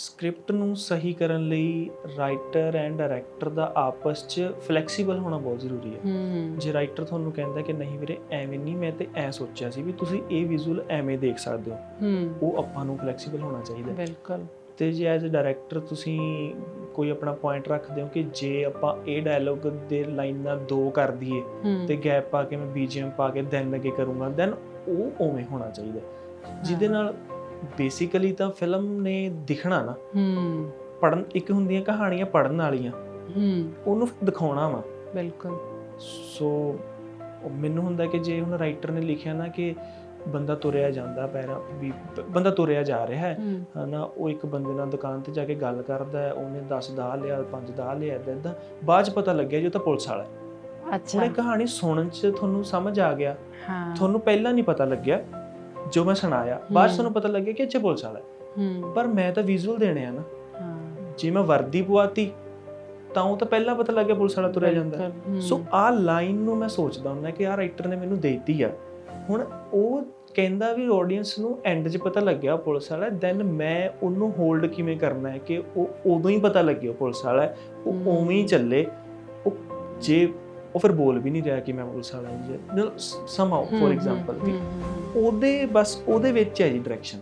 Script ਨੂੰ ਸਹੀ ਕਰਨ ਲਈ ਰਾਈਟਰ ਐਂਡ ਡਾਇਰੈਕਟਰ ਦਾ ਆਪਸ 'ਚ ਫਲੈਕਸੀਬਲ ਹੋਣਾ ਬਹੁਤ ਜ਼ਰੂਰੀ ਹੈ। ਜੇ ਰਾਈਟਰ ਤੁਹਾਨੂੰ ਕਹਿੰਦਾ ਕਿ ਨਹੀਂ ਵੀਰੇ ਐਵੇਂ ਨਹੀਂ ਮੈਂ ਤੇ ਐ ਸੋਚਿਆ ਸੀ ਵੀ ਤੁਸੀਂ ਇਹ ਵਿਜ਼ੂਅਲ ਐਵੇਂ ਦੇਖ ਸਕਦੇ ਹੋ। ਉਹ ਆਪਾਂ ਨੂੰ ਫਲੈਕਸੀਬਲ ਹੋਣਾ ਚਾਹੀਦਾ। ਬਿਲਕੁਲ। ਤੇ ਜੇ ਐਜ਼ ਅ ਡਾਇਰੈਕਟਰ ਤੁਸੀਂ ਕੋਈ ਆਪਣਾ ਪੁਆਇੰਟ ਰੱਖਦੇ ਹੋ ਕਿ ਜੇ ਆਪਾਂ ਇਹ ਡਾਇਲੋਗ ਦੇ ਲਾਈਨਾਂ ਦੋ ਕਰ ਦਈਏ ਤੇ ਗੈਪ ਪਾ ਕੇ ਮੈਂ ਬੀਜੀਐਮ ਪਾ ਕੇ ਦੈਨ ਅੱਗੇ ਕਰੂੰਗਾ ਦੈਨ ਉਹ ਉਵੇਂ ਹੋਣਾ ਚਾਹੀਦਾ ਜਿਹਦੇ। ਨਾਲ ਬੇਸਿਕਲੀ ਤਾਂ ਫਿਲਮ ਨੇ ਦਿਖਣਾ ਨਾ। ਹੂੰ। ਪੜਨ ਇੱਕ ਹੁੰਦੀਆਂ ਕਹਾਣੀਆਂ ਪੜਨ ਵਾਲੀਆਂ। ਹੂੰ। ਉਹਨੂੰ ਦਿਖਾਉਣਾ ਵਾ। ਬਿਲਕੁਲ। ਸੋ ਮੈਨੂੰ ਹੁੰਦਾ ਕਿ ਜੇ ਹੁਣ ਰਾਈਟਰ ਨੇ ਲਿਖਿਆ ਨਾ ਕਿ ਬੰਦਾ ਤੁਰਿਆ ਜਾਂਦਾ ਪੈਰਾਂ ਵੀ ਬੰਦਾ ਤੁਰਿਆ ਜਾ ਰਿਹਾ ਹੈ ਹਨਾ ਉਹ ਇੱਕ ਬੰਦੇ ਨਾਲ ਦੁਕਾਨ ਤੇ ਜਾ ਕੇ ਗੱਲ ਕਰਦਾ ਹੈ ਉਹਨੇ 10 ਦਾ ਲਿਆ 5 ਦਾ ਲਿਆ ਏਦਾਂ ਏਦਾਂ। ਬਾਅਦ ਚ ਪਤਾ ਲੱਗਿਆ ਜੀ ਉਹ ਤਾਂ ਪੁਲਿਸ ਵਾਲਾ ਹੈ। ਅੱਛਾ। ਇਹ ਕਹਾਣੀ ਸੁਣਨ ਚ ਤੁਹਾਨੂੰ ਸਮਝ ਆ ਗਿਆ। ਹਾਂ। ਤੁਹਾਨੂੰ ਪਹਿਲਾਂ ਨਹੀਂ ਪਤਾ ਲੱਗਿਆ। ਜੋ ਮੈਂ ਸੁਣਾਇਆ ਬਾਅਦ। ਤੁਹਾਨੂੰ ਪਤਾ ਲੱਗਿਆ ਕਿ 'ਚ ਪੁਲਿਸ ਵਾਲਾ ਹੈ। ਪਰ ਮੈਂ ਤਾਂ ਵਿਜ਼ੂਅਲ ਦੇਣੇ ਆ ਨਾ। ਜੇ ਮੈਂ ਵਰਦੀ ਪਵਾਤੀ ਤਾਂ ਉਹ ਤਾਂ ਪਹਿਲਾਂ ਪਤਾ ਲੱਗਿਆ ਪੁਲਿਸ ਵਾਲਾ ਤੁਰਿਆ ਜਾਂਦਾ। ਸੋ ਆਹ ਲਾਈਨ ਨੂੰ ਮੈਂ ਸੋਚਦਾ ਹੁੰਦਾ ਕਿ ਆਹ ਰਾਈਟਰ ਨੇ ਮੈਨੂੰ ਦੇਤੀ ਆ। ਹੁਣ ਉਹ ਕਹਿੰਦਾ ਵੀ ਆਡੀਅנס ਨੂੰ ਐਂਡ 'ਚ ਪਤਾ ਲੱਗਿਆ ਪੁਲਿਸ ਵਾਲਾ ਦੈਨ ਮੈਂ ਉਹਨੂੰ ਹੋਲਡ ਕਿਵੇਂ ਕਰਨਾ ਹੈ ਕਿ ਉਹ ਉਦੋਂ ਹੀ ਪਤਾ ਲੱਗਿਆ ਪੁਲਿਸ ਵਾਲਾ ਉਹ। ਉਵੇਂ ਹੀ ਚੱਲੇ। ਉਹ ਜੇ ਉਹ ਫਿਰ ਬੋਲ ਵੀ ਨਹੀਂ ਰਿਹਾ ਕਿ ਮੈਂ ਪੁਲਿਸ ਵਾਲਾ ਹਾਂ ਸਮਾਉ ਹੂੰ, ਫੋਰ ਐਗਜ਼ਾਮਪਲ। ਉਹਦੇ ਬਸ ਉਹਦੇ ਵਿੱਚ ਹੈ ਜੀ ਡਾਇਰੈਕਸ਼ਨ